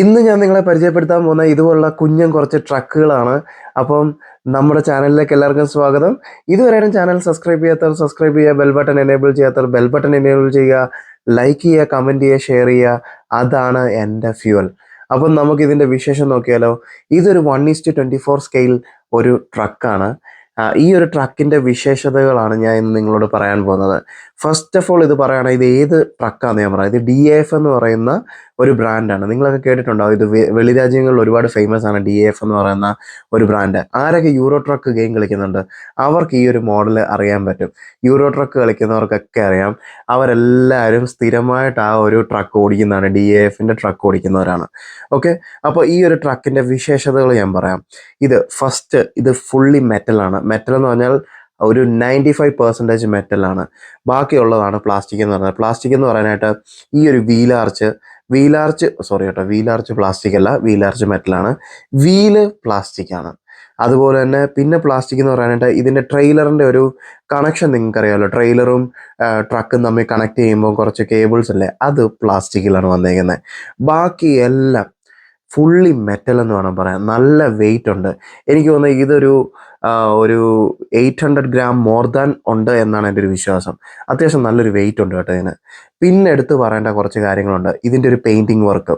ഇന്ന് ഞാൻ നിങ്ങളെ പരിചയപ്പെടുത്താൻ പോകുന്ന ഇതുപോലുള്ള കുഞ്ഞൻ കുറച്ച് ട്രക്കുകളാണ്. അപ്പം നമ്മുടെ ചാനലിലേക്ക് എല്ലാവർക്കും സ്വാഗതം. ഇതുവരെയും ചാനൽ സബ്സ്ക്രൈബ് ചെയ്യാത്തവർ സബ്സ്ക്രൈബ് ചെയ്യുക ബെൽ ബട്ടൺ എനേബിൾ ചെയ്യാത്തവർ ബെൽ ബട്ടൺ എനേബിൾ ചെയ്യുക ലൈക്ക് ചെയ്യുക കമന്റ് ചെയ്യുക ഷെയർ ചെയ്യുക. അതാണ് എന്റെ ഫ്യൂവൽ അപ്പം നമുക്ക് ഇതിന്റെ വിശേഷം നോക്കിയാലോ? ഇതൊരു one is to twenty four scale ഒരു ട്രക്കാണ് ഈ ഒരു ട്രക്കിന്റെ വിശേഷതകളാണ് ഞാൻ ഇന്ന് നിങ്ങളോട് പറയാൻ പോകുന്നത്. ഫസ്റ്റ് ഓഫ് ഓൾ ഇത് പറയുകയാണെങ്കിൽ ഇത് ഏത് ട്രക്കാന്ന് ഞാൻ പറയാം. ഇത് ഡി എഫ് എന്ന് പറയുന്ന ഒരു ബ്രാൻഡാണ് നിങ്ങളൊക്കെ കേട്ടിട്ടുണ്ടാവും ഇത് വെളിരാജ്യങ്ങളിൽ വെളി രാജ്യങ്ങളിൽ ഒരുപാട് ഫേമസ് ആണ് ഡി എഫ് എന്ന് പറയുന്ന ഒരു ബ്രാൻഡ് ആരൊക്കെ യൂറോ ട്രക്ക് ഗെയിം കളിക്കുന്നുണ്ട്? അവർക്ക് ഈ ഒരു മോഡൽ അറിയാൻ പറ്റും. യൂറോ ട്രക്ക് കളിക്കുന്നവർക്കൊക്കെ അറിയാം. അവരെല്ലാവരും സ്ഥിരമായിട്ട് ആ ഒരു ട്രക്ക് ഓടിക്കുന്നതാണ്. ഡി എഫിന്റെ ട്രക്ക് ഓടിക്കുന്നവരാണ്. ഓക്കെ അപ്പോൾ ഈ ഒരു ട്രക്കിന്റെ വിശേഷതകൾ ഞാൻ പറയാം. ഇത് ഫസ്റ്റ് ഇത് ഫുള്ളി മെറ്റലാണ് മെറ്റൽ എന്ന് പറഞ്ഞാൽ ഒരു നയന്റി ഫൈവ് പെർസെന്റേജ് മെറ്റലാണ് ബാക്കിയുള്ളതാണ് പ്ലാസ്റ്റിക് എന്ന് പറയുന്നത്. പ്ലാസ്റ്റിക് എന്ന് പറയാനായിട്ട് ഈ ഒരു wheel arch wheel arch sorry കേട്ടോ വീലാർച്ച് പ്ലാസ്റ്റിക് അല്ല വീലാർച്ച് മെറ്റലാണ് വീൽ പ്ലാസ്റ്റിക് ആണ്. അതുപോലെ തന്നെ പിന്നെ പ്ലാസ്റ്റിക് എന്ന് പറയാനായിട്ട് ഇതിന്റെ ട്രെയിലറിന്റെ ഒരു കണക്ഷൻ നിങ്ങൾക്ക് അറിയാമല്ലോ ട്രെയിലറും ട്രക്കും തമ്മിൽ കണക്ട് ചെയ്യുമ്പോൾ കുറച്ച് കേബിൾസ് അല്ലേ അത് പ്ലാസ്റ്റിക്കിലാണ് വന്നേക്കുന്നത് ബാക്കി എല്ലാം ഫുള്ളി മെറ്റൽ എന്ന് വേണം പറയാൻ. നല്ല വെയിറ്റ് ഉണ്ട്. എനിക്ക് തോന്നുന്നത് ഇതൊരു ഒരു eight hundred gram more than ഉണ്ട് എന്നാണ് എന്റെ ഒരു വിശ്വാസം. അത്യാവശ്യം നല്ലൊരു വെയിറ്റ് ഉണ്ട് കേട്ടോ ഇതിന്. പിന്നെ എടുത്ത് പറയേണ്ട കുറച്ച് കാര്യങ്ങളുണ്ട്. ഇതിന്റെ ഒരു പെയിന്റിങ് വർക്ക്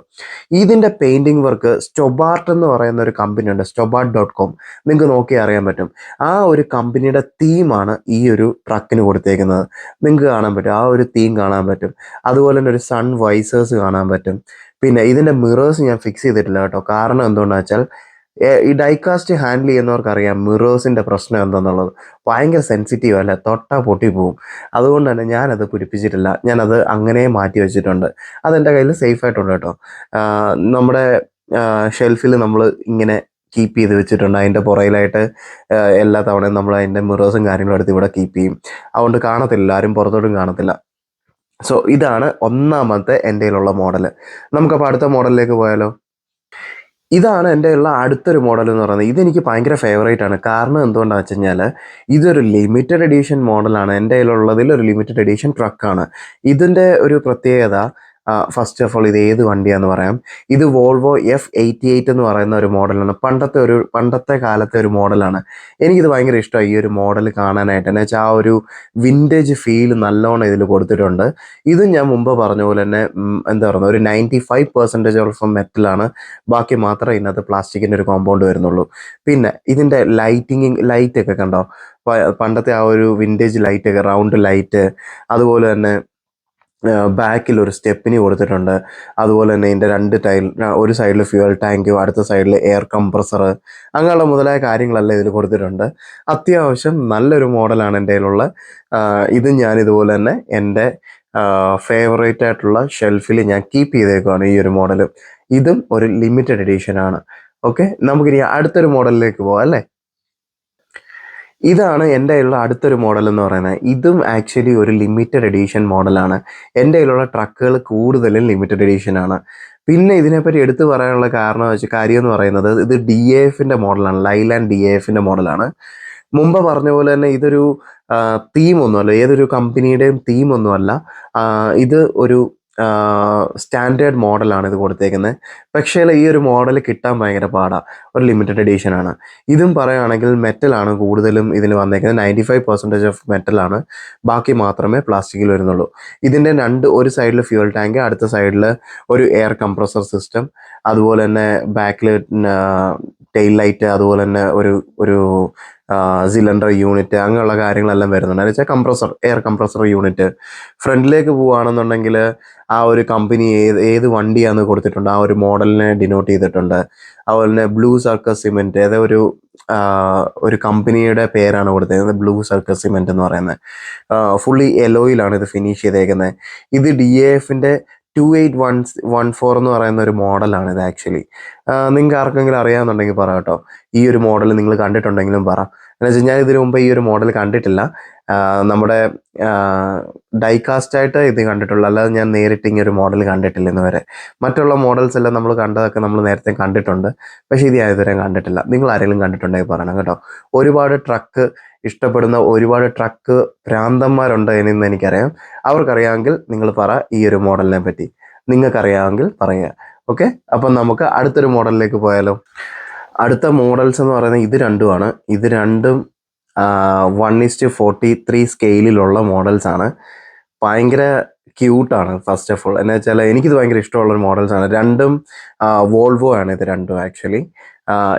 ഇതിന്റെ പെയിന്റിങ് വർക്ക് സ്റ്റൊബാർട്ട് എന്ന് പറയുന്ന ഒരു കമ്പനി ഉണ്ട് സ്റ്റൊബാർട്ട് ഡോട്ട് കോം നിങ്ങൾക്ക് നോക്കി അറിയാൻ പറ്റും. ആ ഒരു കമ്പനിയുടെ തീമാണ് ഈ ഒരു ട്രക്കിന് കൊടുത്തേക്കുന്നത്. നിങ്ങൾക്ക് കാണാൻ പറ്റും. ആ ഒരു തീം കാണാൻ പറ്റും. അതുപോലെ തന്നെ ഒരു സൺ വൈസേഴ്സ് കാണാൻ പറ്റും. പിന്നെ ഇതിന്റെ മിറേഴ്സ് ഞാൻ ഫിക്സ് ചെയ്തിട്ടില്ല കേട്ടോ. കാരണം എന്തുകൊണ്ടാണെന്ന് വെച്ചാൽ ഈ ഡൈകാസ്റ്റ് ഹാൻഡിൽ ചെയ്യുന്നവർക്ക് അറിയാം മിറേഴ്സിന്റെ പ്രശ്നം എന്താണെന്നുള്ളത് ഭയങ്കര സെൻസിറ്റീവ് അല്ല? തൊട്ടാ പൊട്ടി പോവും. അതുകൊണ്ട് തന്നെ ഞാനത് പിടിപ്പിച്ചിട്ടില്ല. ഞാനത് അങ്ങനെ മാറ്റി വെച്ചിട്ടുണ്ട്. അതെന്റെ കയ്യിൽ സേഫ് ആയിട്ടുണ്ട് കേട്ടോ. നമ്മുടെ ഷെൽഫിൽ നമ്മൾ ഇങ്ങനെ കീപ്പ് ചെയ്ത് വെച്ചിട്ടുണ്ട്. അതിന്റെ പുറയിലായിട്ട് എല്ലാ തവണയും നമ്മൾ അതിന്റെ മിറേഴ്സും കാര്യങ്ങളും എടുത്ത് ഇവിടെ കീപ്പ് ചെയ്യും. അതുകൊണ്ട് കാണത്തില്ല. ആരും പുറത്തോട്ടും കാണത്തില്ല. സോ ഇതാണ് ഒന്നാമത്തെ എന്റെ കയ്യിലുള്ള മോഡൽ നമുക്കപ്പോൾ അടുത്ത മോഡലിലേക്ക് പോയാലോ? ഇതാണ് എന്റെ ഉള്ള അടുത്തൊരു മോഡൽ എന്ന് പറയുന്നത്. ഇതെനിക്ക് ഭയങ്കര ഫേവറേറ്റ് ആണ്. കാരണം എന്തുകൊണ്ടാണെന്ന് വെച്ച് കഴിഞ്ഞാൽ ഇതൊരു ലിമിറ്റഡ് എഡീഷൻ മോഡലാണ് എന്റെ കയ്യിലുള്ളതിൽ ഒരു ലിമിറ്റഡ് എഡീഷൻ ട്രക്കാണ് ഇതിന്റെ ഒരു പ്രത്യേകത ഫസ്റ്റ് ഓഫ് ഓൾ ഇത് ഏത് വണ്ടിയാന്ന് പറയാം. ഇത് വോൾവോ എഫ് എയ്റ്റി എയ്റ്റ് എന്ന് പറയുന്ന ഒരു മോഡലാണ്. പണ്ടത്തെ ഒരു പണ്ടത്തെ കാലത്തെ ഒരു മോഡലാണ്. എനിക്കിത് ഭയങ്കര ഇഷ്ടമായി ഈ ഒരു മോഡൽ കാണാനായിട്ട്. എന്ന് വെച്ചാൽ ആ ഒരു വിന്റേജ് ഫീൽ നല്ലോണം ഇതിൽ കൊടുത്തിട്ടുണ്ട്. ഇതും ഞാൻ മുമ്പ് പറഞ്ഞ പോലെ തന്നെ എന്താ പറയുക ഒരു നയന്റി ഫൈവ് പെർസെന്റേജ് ഓഫ് മെറ്റലാണ് ബാക്കി മാത്രമേ ഇതിനകത്ത് പ്ലാസ്റ്റിക്കിന്റെ ഒരു കോമ്പൗണ്ട് വരുന്നുള്ളൂ. പിന്നെ ഇതിന്റെ ലൈറ്റിങ്ങിങ് ലൈറ്റ് ഒക്കെ കണ്ടോ? പണ്ടത്തെ ആ ഒരു വിന്റേജ് ലൈറ്റ് ഒക്കെ റൗണ്ട് ലൈറ്റ് അതുപോലെ തന്നെ ബാക്കിൽ ഒരു സ്റ്റെപ്പിനി കൊടുത്തിട്ടുണ്ട്. അതുപോലെ തന്നെ ഇതിന്റെ രണ്ട് ടൈൽ ഒരു സൈഡിൽ ഫ്യൂവൽ ടാങ്കും അടുത്ത സൈഡിൽ എയർ കംപ്രസർ അങ്ങനെയുള്ള മുതലായ കാര്യങ്ങളെല്ലാം ഇതിൽ കൊടുത്തിട്ടുണ്ട്. അത്യാവശ്യം നല്ലൊരു മോഡലാണ് എന്റെ കയ്യിലുള്ള. ഇത് ഞാൻ ഇതുപോലെ തന്നെ എന്റെ ഫേവറേറ്റ് ആയിട്ടുള്ള ഷെൽഫിൽ ഞാൻ കീപ്പ് ചെയ്തേക്കുവാണ് ഈ ഒരു മോഡൽ ഇതും ഒരു ലിമിറ്റഡ് എഡീഷൻ ആണ്. ഓക്കെ നമുക്കിനി അടുത്തൊരു മോഡലിലേക്ക് പോകാം അല്ലേ? ഇതാണ് എന്റെ കയ്യിലുള്ള അടുത്തൊരു മോഡൽ എന്ന് പറയുന്നത്. ഇതും ആക്ച്വലി ഒരു ലിമിറ്റഡ് എഡീഷൻ മോഡലാണ് എന്റെ കയ്യിലുള്ള ട്രക്കുകൾ കൂടുതലും ലിമിറ്റഡ് എഡീഷൻ ആണ്. പിന്നെ ഇതിനെപ്പറ്റി എടുത്തു പറയാനുള്ള കാരണം വെച്ച് കാര്യം എന്ന് പറയുന്നത് ഇത് ഡി എ എഫിന്റെ മോഡലാണ് ലൈലാൻഡ് ഡി എ എഫിന്റെ മോഡലാണ് മുമ്പ് പറഞ്ഞ പോലെ തന്നെ ഇതൊരു തീം ഒന്നുമല്ല. ഏതൊരു കമ്പനിയുടെയും തീം ഒന്നുമല്ല. ഇത് ഒരു സ്റ്റാൻഡേർഡ് മോഡലാണ് ഇത് കൊടുത്തേക്കുന്നത്. പക്ഷേ ഈ ഒരു മോഡൽ കിട്ടാൻ ഭയങ്കര പാടാണ് ഒരു ലിമിറ്റഡ് എഡീഷൻ ആണ്. ഇതും പറയുകയാണെങ്കിൽ മെറ്റലാണ് കൂടുതലും ഇതിൽ വന്നേക്കുന്നത്. നയന്റി ഫൈവ് പെർസെന്റേജ് ഓഫ് മെറ്റലാണ് ബാക്കി മാത്രമേ പ്ലാസ്റ്റിക്കിൽ വരുന്നുള്ളൂ. ഇതിന്റെ രണ്ട് ഒരു സൈഡിൽ ഫ്യൂൽ ടാങ്ക് അടുത്ത സൈഡിൽ ഒരു എയർ കംപ്രസർ സിസ്റ്റം അതുപോലെ തന്നെ ബാക്കിൽ ടെയിൽ ലൈറ്റ് അതുപോലെ തന്നെ ഒരു ഒരു സിലിണ്ടർ യൂണിറ്റ് അങ്ങനെയുള്ള കാര്യങ്ങളെല്ലാം വരുന്നുണ്ട്. എന്ന് വെച്ചാൽ കംപ്രസർ എയർ കംപ്രസർ യൂണിറ്റ് ഫ്രണ്ടിലേക്ക് പോവുകയാണെന്നുണ്ടെങ്കിൽ ആ ഒരു കമ്പനി ഏത് ഏത് വണ്ടിയാന്ന് കൊടുത്തിട്ടുണ്ട്. ആ ഒരു മോഡലിനെ ഡിനോട്ട് ചെയ്തിട്ടുണ്ട്. അതുപോലെ തന്നെ ബ്ലൂ സർക്കസ് സിമെന്റ് ഏതോ ഒരു ഒരു കമ്പനിയുടെ പേരാണ് കൊടുത്തേക്കുന്നത്. ബ്ലൂ സർക്കസ് സിമെന്റ് എന്ന് പറയുന്നത്. ഫുള്ളി എലോയിലാണ് ഇത് ഫിനിഷ് ചെയ്തേക്കുന്നത് ഇത് ഡി എ എഫിന്റെ two eight one one four എന്ന് പറയുന്ന ഒരു മോഡലാണ് ഇത് ആക്ച്വലി നിങ്ങൾക്ക് ആർക്കെങ്കിലും അറിയാമെന്നുണ്ടെങ്കിൽ പറ കേട്ടോ. ഈ ഒരു മോഡൽ നിങ്ങൾ കണ്ടിട്ടുണ്ടെങ്കിലും പറ. എന്ന് വെച്ചാൽ ഞാൻ ഇതിനു മുമ്പ് ഈ ഒരു മോഡൽ കണ്ടിട്ടില്ല. നമ്മുടെ ഡൈകാസ്റ്റായിട്ട് ഇത് കണ്ടിട്ടുള്ളൂ. അല്ലാതെ ഞാൻ നേരിട്ട് ഇങ്ങനെ ഒരു മോഡൽ കണ്ടിട്ടില്ല ഇന്ന് വരെ മറ്റുള്ള മോഡൽസ് എല്ലാം നമ്മൾ കണ്ടതൊക്കെ നമ്മൾ നേരത്തെ കണ്ടിട്ടുണ്ട്. പക്ഷേ ഇത് ഞാൻ ഇതുവരെ കണ്ടിട്ടില്ല. നിങ്ങൾ ആരെങ്കിലും കണ്ടിട്ടുണ്ടെങ്കിൽ പറയണം കേട്ടോ. ഒരുപാട് ട്രക്ക് ഇഷ്ടപ്പെടുന്ന ഒരുപാട് ട്രക്ക് ഭ്രാന്തന്മാരുണ്ട് എന്ന് എനിക്കറിയാം. അവർക്കറിയാമെങ്കിൽ നിങ്ങൾ പറ ഈ ഒരു മോഡലിനെ പറ്റി. നിങ്ങൾക്കറിയാമെങ്കിൽ പറയുക. ഓക്കെ അപ്പം നമുക്ക് അടുത്തൊരു മോഡലിലേക്ക് പോയാലോ. അടുത്ത മോഡൽസ് എന്ന് പറയുന്നത് ഇത് രണ്ടുമാണ്. ഇത് രണ്ടും one is to forty three സ്കെയിലിലുള്ള models ആണ്. ഭയങ്കര ക്യൂട്ടാണ് ഫസ്റ്റ് ഓഫ് ഓൾ എന്നു വെച്ചാൽ എനിക്കിത് ഭയങ്കര ഇഷ്ടമുള്ള മോഡൽസ് ആണ്. രണ്ടും വോൾവോ ആണ് ഇത് രണ്ടും ആക്ച്വലി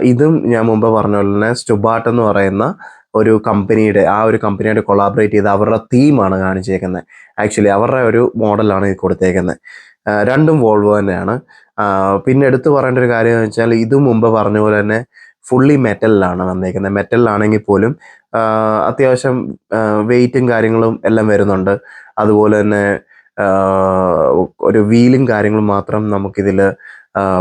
ഇതും ഞാൻ മുമ്പ് പറഞ്ഞ പോലെ തന്നെ സ്റ്റുബാട്ട് എന്ന് പറയുന്ന ഒരു കമ്പനിയുടെ ആ ഒരു കമ്പനിയായിട്ട് കൊളാബറേറ്റ് ചെയ്ത് അവരുടെ തീമാണ് കാണിച്ചേക്കുന്നത് ആക്ച്വലി അവരുടെ ഒരു മോഡലാണ് ഇത് കൊടുത്തേക്കുന്നത് രണ്ടും വോൾവോ തന്നെയാണ്. പിന്നെ എടുത്തു പറയേണ്ട ഒരു കാര്യം എന്ന് വെച്ചാൽ ഇത് മുമ്പ് പറഞ്ഞ പോലെ തന്നെ ഫുള്ളി മെറ്റലിലാണ് വന്നേക്കുന്നത്. മെറ്റലിലാണെങ്കിൽ പോലും അത്യാവശ്യം വെയിറ്റും കാര്യങ്ങളും എല്ലാം വരുന്നുണ്ട്. അതുപോലെ തന്നെ ഒരു വീലും കാര്യങ്ങളും മാത്രം നമുക്കിതിൽ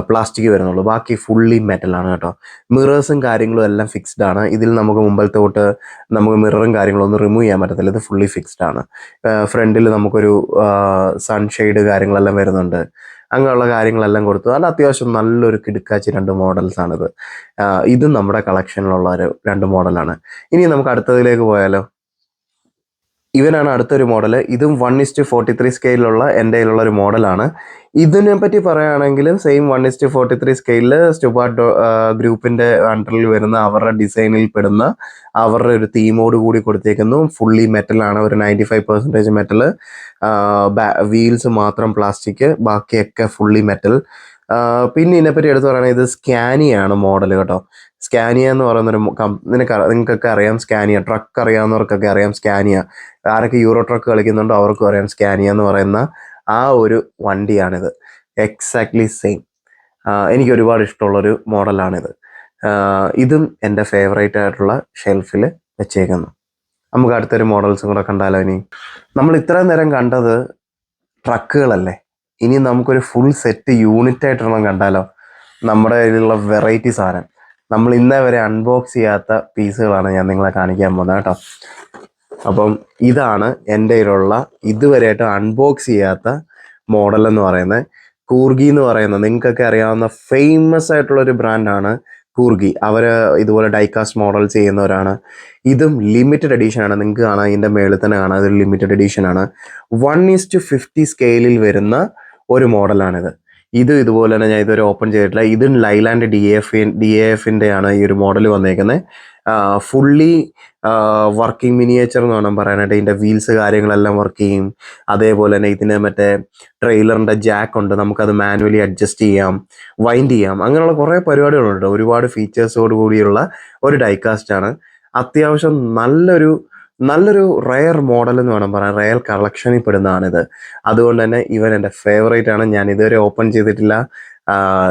പ്ലാസ്റ്റിക് വരുന്നുള്ളൂ. ബാക്കി ഫുള്ളി ആണ് കേട്ടോ. മിറേഴ്സും കാര്യങ്ങളും എല്ലാം ഫിക്സ്ഡ് ആണ്. ഇതിൽ നമുക്ക് മുമ്പത്തെ തൊട്ട് നമുക്ക് മിററും കാര്യങ്ങളും ഒന്നും റിമൂവ് ചെയ്യാൻ പറ്റത്തില്ല. ഇത് ഫുള്ളി ഫിക്സ്ഡ് ആണ്. ഫ്രണ്ടിൽ നമുക്കൊരു സൺഷെയ്ഡ് കാര്യങ്ങളെല്ലാം വരുന്നുണ്ട്. അങ്ങനെയുള്ള കാര്യങ്ങളെല്ലാം കൊടുത്തു. അല്ല അത്യാവശ്യം നല്ലൊരു കിടുക്കാച്ചി രണ്ട് മോഡൽസ് ആണിത്. ഇതും നമ്മുടെ കളക്ഷനിലുള്ള ഒരു രണ്ട് മോഡലാണ് ഇനി നമുക്ക് അടുത്തതിലേക്ക് പോയാലോ? ഇവനാണ് അടുത്തൊരു മോഡൽ ഇതും one is to forty three സ്കെയിലുള്ള എന്റെ കയ്യിലുള്ള ഒരു മോഡലാണ്. ഇതിനെ പറ്റി പറയുകയാണെങ്കിലും same one is to forty three സ്കെയിലിൽ സ്റ്റുബാർട്ട് ഗ്രൂപ്പിന്റെ അണ്ടറിൽ വരുന്ന അവരുടെ ഡിസൈനിൽ പെടുന്ന അവരുടെ ഒരു തീമോട് കൂടി കൊടുത്തേക്കുന്നു. ഫുള്ളി മെറ്റലാണ് ഒരു ninety five percentage metal wheels മാത്രം പ്ലാസ്റ്റിക് ബാക്കിയൊക്കെ ഫുള്ളി മെറ്റൽ പിന്നെ ഇതിനെപ്പറ്റി എടുത്തു പറയുകയാണെങ്കിൽ ഇത് സ്കാനിയാണ് മോഡൽ കേട്ടോ. സ്കാനിയ എന്ന് പറയുന്നൊരു നിനക്ക് നിങ്ങൾക്കൊക്കെ അറിയാം സ്കാനിയ. ട്രക്ക് അറിയാവുന്നവർക്കൊക്കെ അറിയാം സ്കാനിയ. ആരൊക്കെ യൂറോ ട്രക്ക് കളിക്കുന്നുണ്ടോ അവർക്കും അറിയാം സ്കാനിയ എന്ന് പറയുന്ന ആ ഒരു വണ്ടിയാണിത്. എക്സാക്ട്ലി സെയിം എനിക്ക് ഒരുപാട് ഇഷ്ടമുള്ളൊരു മോഡലാണിത്. ഇതും എന്റെ ഫേവറേറ്റ് ആയിട്ടുള്ള ഷെൽഫിൽ വെച്ചേക്കുന്നു. നമുക്ക് അടുത്തൊരു മോഡൽസും കൂടെ കണ്ടാലോ ഇനി? നമ്മൾ ഇത്രയും നേരം കണ്ടത് ട്രക്കുകളല്ലേ? ഇനി നമുക്കൊരു ഫുൾ സെറ്റ് യൂണിറ്റ് ആയിട്ടൊരെണ്ണം കണ്ടാലോ? നമ്മുടെ കയ്യിലുള്ള വെറൈറ്റി സാധനം. നമ്മൾ ഇന്നേ വരെ അൺബോക്സ് ചെയ്യാത്ത പീസുകളാണ് ഞാൻ നിങ്ങളെ കാണിക്കാൻ പോകുന്നത് കേട്ടോ. അപ്പം ഇതാണ് എന്റെ കയ്യിലുള്ള ഇതുവരെയായിട്ട് അൺബോക്സ് ചെയ്യാത്ത മോഡൽ എന്ന് പറയുന്നത്. കൂർഗി എന്ന് പറയുന്നത്. നിങ്ങൾക്കൊക്കെ അറിയാവുന്ന ഫേമസ് ആയിട്ടുള്ള ഒരു ബ്രാൻഡാണ് കൂർഗി. അവർ ഇതുപോലെ ഡൈകാസ്റ്റ് മോഡൽ ചെയ്യുന്നവരാണ്. ഇതും ലിമിറ്റഡ് എഡീഷൻ ആണ്. നിങ്ങൾക്ക് കാണാം ഇതിന്റെ മേളിൽ തന്നെ കാണാം. ഇതൊരു ലിമിറ്റഡ് എഡീഷൻ ആണ്. വൺ ഈസ് ടു ഫിഫ്റ്റി സ്കെയിലിൽ വരുന്ന ഒരു മോഡലാണിത് ഇത് ഇതുപോലെ തന്നെ ഞാൻ ഇതുവരെ ഓപ്പൺ ചെയ്തിട്ടില്ല. ഇതും ലൈലാൻഡ് ഡി എഫ് ഡി എഫിന്റെ ആണ് ഈ ഒരു മോഡൽ വന്നേക്കുന്നത് ഫുള്ളി വർക്കിംഗ് മിനിയേച്ചർ എന്ന് വേണം പറയാനായിട്ട്. ഇതിന്റെ വീൽസ് കാര്യങ്ങളെല്ലാം വർക്ക് ചെയ്യും. അതേപോലെ തന്നെ ഇതിന് മറ്റേ ട്രെയിലറിന്റെ ജാക്ക് ഉണ്ട്. നമുക്കത് മാനുവലി അഡ്ജസ്റ്റ് ചെയ്യാം വൈൻഡ് ചെയ്യാം. അങ്ങനെയുള്ള കുറേ പരിപാടികളുണ്ട് ഒരുപാട് ഫീച്ചേഴ്സോട് കൂടിയുള്ള ഒരു ഡൈകാസ്റ്റ് ആണ്. അത്യാവശ്യം നല്ലൊരു നല്ലൊരു റയർ മോഡൽ എന്ന് വേണം പറയാൻ. റയർ കളക്ഷനിൽ പെടുന്നതാണിത്. അതുകൊണ്ട് തന്നെ ഇവൻ എന്റെ ഫേവറേറ്റ് ആണ്. ഞാൻ ഇതുവരെ ഓപ്പൺ ചെയ്തിട്ടില്ല.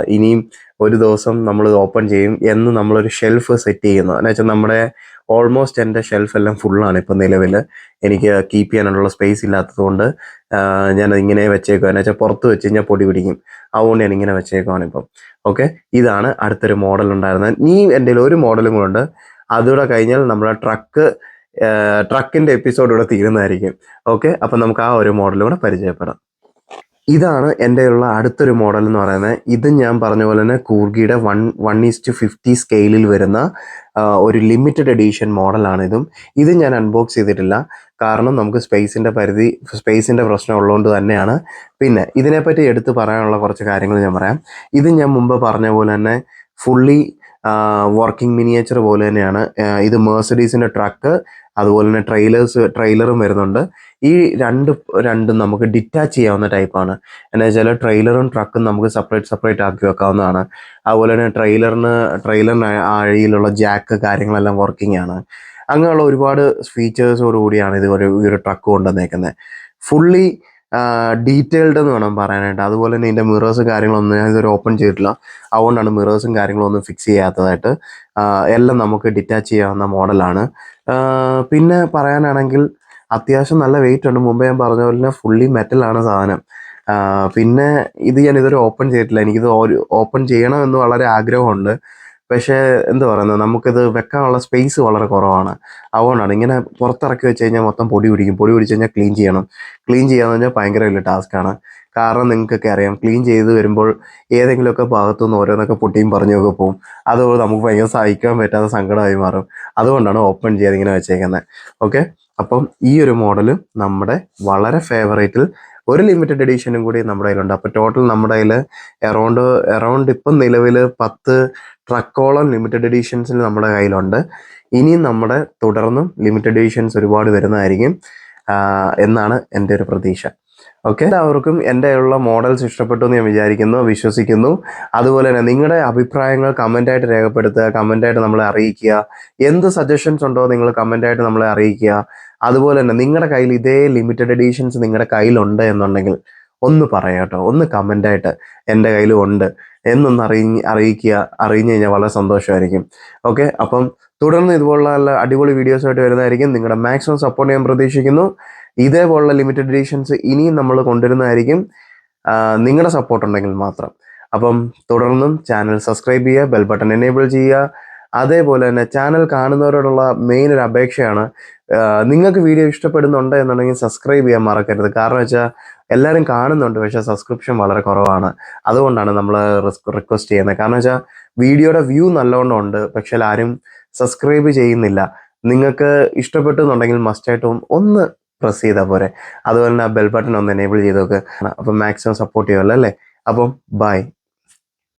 ഇനിയും ഒരു ദിവസം നമ്മൾ ഓപ്പൺ ചെയ്യും എന്ന് നമ്മളൊരു ഷെൽഫ് സെറ്റ് ചെയ്യുന്നു. എന്ന് വെച്ചാൽ നമ്മുടെ ഓൾമോസ്റ്റ് എന്റെ ഷെൽഫ് എല്ലാം ഫുള്ളാണ് ഇപ്പം നിലവിൽ. എനിക്ക് കീപ്പ് ചെയ്യാനുള്ള സ്പേസ് ഇല്ലാത്തതുകൊണ്ട് ഞാൻ ഇങ്ങനെ വെച്ചേക്കുക എന്ന് വെച്ചാൽ പുറത്ത് വെച്ച് കഴിഞ്ഞാൽ പൊടി പിടിക്കും. അതുകൊണ്ട് ഞാൻ ഇങ്ങനെ വെച്ചേക്കുവാണ് ഇപ്പം. ഓക്കെ ഇതാണ് അടുത്തൊരു മോഡൽ ഉണ്ടായിരുന്നത്. നീ എന്റെ ഒരു മോഡലും കൂടെ ഉണ്ട്. അതുകൂടെ കഴിഞ്ഞാൽ നമ്മുടെ ട്രക്ക് ട്രക്കിന്റെ എപ്പിസോഡ് ഇവിടെ തീരുന്നതായിരിക്കും. ഓക്കെ അപ്പം നമുക്ക് ആ ഒരു മോഡൽ പരിചയപ്പെടാം. ഇതാണ് എന്റെ ഉള്ള അടുത്തൊരു മോഡൽ എന്ന് പറയുന്നത്. ഇത് ഞാൻ പറഞ്ഞ പോലെ തന്നെ കൂർഗിയുടെ one one is to fifty സ്കെയിലിൽ വരുന്ന ഒരു ലിമിറ്റഡ് എഡീഷൻ മോഡലാണ് ഇതും. ഇത് ഞാൻ അൺബോക്സ് ചെയ്തിട്ടില്ല. കാരണം നമുക്ക് സ്പേസിന്റെ പരിധി സ്പേസിന്റെ പ്രശ്നം ഉള്ളതുകൊണ്ട് തന്നെയാണ്. പിന്നെ ഇതിനെപ്പറ്റി എടുത്ത് പറയാനുള്ള കുറച്ച് കാര്യങ്ങൾ ഞാൻ പറയാം. ഇത് ഞാൻ മുമ്പ് പറഞ്ഞ പോലെ തന്നെ ഫുള്ളി വർക്കിംഗ് മിനിയേച്ചർ പോലെ തന്നെയാണ്. ഇത് മേഴ്സഡീസിന്റെ ട്രക്ക് അതുപോലെ തന്നെ ട്രെയിലേഴ്സ് ട്രെയിലറും വരുന്നുണ്ട്. ഈ രണ്ട് രണ്ടും നമുക്ക് ഡിറ്റാച്ച് ചെയ്യാവുന്ന ടൈപ്പാണ് എന്നു വെച്ചാൽ ട്രെയിലറും ട്രക്കും നമുക്ക് സെപ്പറേറ്റ് സെപ്പറേറ്റ് ആക്കി വെക്കാവുന്നതാണ്. അതുപോലെ തന്നെ ട്രെയിലറിന് ട്രെയിലറിന് അഴിയിലുള്ള ജാക്ക് കാര്യങ്ങളെല്ലാം വർക്കിംഗ് ആണ്. അങ്ങനെയുള്ള ഒരുപാട് ഫീച്ചേഴ്സോട് കൂടിയാണ് ഇത് ഒരു ഈ ഒരു ട്രക്ക് കൊണ്ടുവന്നേക്കുന്നത്. ഫുള്ളി ഡീറ്റെയിൽഡ് എന്ന് വേണം പറയാനായിട്ട്. അതുപോലെ തന്നെ ഇതിന്റെ മിറേഴ്സ് കാര്യങ്ങളൊന്നും ഞാൻ ഇതുവരെ ഓപ്പൺ ചെയ്തിട്ടില്ല. അതുകൊണ്ടാണ് മിറേഴ്സും കാര്യങ്ങളും ഒന്നും ഫിക്സ് ചെയ്യാത്തതായിട്ട്. എല്ലാം നമുക്ക് ഡിറ്റാച്ച് ചെയ്യാവുന്ന മോഡലാണ് പിന്നെ പറയാനാണെങ്കിൽ അത്യാവശ്യം നല്ല വെയിറ്റ് ഉണ്ട്. മുമ്പ് ഞാൻ പറഞ്ഞ പോലെ തന്നെ ഫുള്ളി മെറ്റലാണ് സാധനം. പിന്നെ ഇത് ഞാൻ ഇതുവരെ ഓപ്പൺ ചെയ്തിട്ടില്ല. എനിക്കിത് ഓപ്പൺ ചെയ്യണമെന്ന് വളരെ ആഗ്രഹമുണ്ട്. പക്ഷേ എന്ത് പറയുന്നത്? നമുക്കിത് വെക്കാനുള്ള സ്പേസ് വളരെ കുറവാണ്. അതുകൊണ്ടാണ് ഇങ്ങനെ പുറത്തിറക്കി വെച്ച് കഴിഞ്ഞാൽ മൊത്തം പൊടി പിടിക്കും. പൊടി പിടിച്ച് കഴിഞ്ഞാൽ ക്ലീൻ ചെയ്യണം. ക്ലീൻ ചെയ്യാന്ന് പറഞ്ഞാൽ ഭയങ്കര വലിയ ടാസ്ക്കാണ് കാരണം നിങ്ങൾക്കൊക്കെ അറിയാം ക്ലീൻ ചെയ്ത് വരുമ്പോൾ ഏതെങ്കിലുമൊക്കെ ഭാഗത്തുനിന്ന് ഓരോന്നൊക്കെ പൊട്ടിയും പറഞ്ഞൊക്കെ പോകും അത് നമുക്ക് ഭയങ്കര സഹിക്കാൻ പറ്റാത്ത സങ്കടമായി മാറും. അതുകൊണ്ടാണ് ഓപ്പൺ ചെയ്ത് ഇങ്ങനെ വെച്ചേക്കുന്നത്. ഓക്കെ അപ്പം ഈ ഒരു മോഡൽ നമ്മുടെ വളരെ ഫേവറേറ്റിൽ ഒരു ലിമിറ്റഡ് എഡീഷനും കൂടി നമ്മുടെ കയ്യിലുണ്ട്. അപ്പോൾ ടോട്ടൽ നമ്മുടെ കയ്യിൽ എറൗണ്ട് എറൗണ്ട് ഇപ്പം നിലവിൽ പത്ത് ട്രക്കോളം ലിമിറ്റഡ് എഡീഷൻസിന് നമ്മുടെ കയ്യിലുണ്ട്. ഇനിയും നമ്മുടെ തുടർന്നും ലിമിറ്റഡ് എഡീഷൻസ് ഒരുപാട് വരുന്നതായിരിക്കും എന്നാണ് എന്റെ ഒരു പ്രതീക്ഷ. ഓക്കെ എല്ലാവർക്കും എന്റെ ഉള്ള മോഡൽസ് ഇഷ്ടപ്പെട്ടു എന്ന് ഞാൻ വിചാരിക്കുന്നു വിശ്വസിക്കുന്നു. അതുപോലെ തന്നെ നിങ്ങളുടെ അഭിപ്രായങ്ങൾ കമന്റായിട്ട് രേഖപ്പെടുത്തുക കമന്റായിട്ട് നമ്മളെ അറിയിക്കുക. എന്ത് സജഷൻസ് ഉണ്ടോ നിങ്ങൾ കമന്റായിട്ട് നമ്മളെ അറിയിക്കുക. അതുപോലെ തന്നെ നിങ്ങളുടെ കയ്യിൽ ഇതേ ലിമിറ്റഡ് എഡീഷൻസ് നിങ്ങളുടെ കയ്യിലുണ്ട് എന്നുണ്ടെങ്കിൽ ഒന്ന് പറയാം കേട്ടോ. ഒന്ന് കമന്റായിട്ട് എന്റെ കയ്യിലും ഉണ്ട് എന്നൊന്ന് അറിയി അറിയിക്കുക അറിയിച്ചു കഴിഞ്ഞാൽ വളരെ സന്തോഷമായിരിക്കും. ഓക്കെ അപ്പം തുടർന്ന് ഇതുപോലുള്ള നല്ല അടിപൊളി വീഡിയോസായിട്ട് വരുന്നതായിരിക്കും. നിങ്ങളുടെ മാക്സിമം സപ്പോർട്ട് ഞാൻ പ്രതീക്ഷിക്കുന്നു. ഇതേപോലുള്ള ലിമിറ്റഡ് എഡീഷൻസ് ഇനിയും നമ്മൾ കൊണ്ടുവരുന്നതായിരിക്കും. നിങ്ങളുടെ സപ്പോർട്ട് ഉണ്ടെങ്കിൽ മാത്രം. അപ്പം തുടർന്നും ചാനൽ സബ്സ്ക്രൈബ് ചെയ്യുക ബെൽ ബട്ടൺ എനേബിൾ ചെയ്യുക അതേപോലെ തന്നെ ചാനൽ കാണുന്നവരോടുള്ള മെയിൻ ഒരു അപേക്ഷയാണ്. നിങ്ങൾക്ക് വീഡിയോ ഇഷ്ടപ്പെടുന്നുണ്ട് എന്നുണ്ടെങ്കിൽ സബ്സ്ക്രൈബ് ചെയ്യാൻ മറക്കരുത്. കാരണം വെച്ചാൽ എല്ലാവരും കാണുന്നുണ്ട് പക്ഷേ സബ്സ്ക്രിപ്ഷൻ വളരെ കുറവാണ്. അതുകൊണ്ടാണ് നമ്മൾ റിക്വസ്റ്റ് ചെയ്യുന്നത്. കാരണം വെച്ചാൽ വീഡിയോയുടെ വ്യൂ നല്ലോണം ഉണ്ട് പക്ഷേ ആരും സബ്സ്ക്രൈബ് ചെയ്യുന്നില്ല. നിങ്ങൾക്ക് ഇഷ്ടപ്പെട്ടു എന്നുണ്ടെങ്കിൽ മസ്റ്റായിട്ടും ഒന്ന് പ്രസ് ചെയ്താൽ പോരെ. അതുപോലെ തന്നെ ബെൽ ബട്ടൺ ഒന്ന് എനേബിൾ ചെയ്ത് നോക്കുക അപ്പം മാക്സിമം സപ്പോർട്ട് ചെയ്യുമല്ലോ അല്ലേ? അപ്പം ബൈ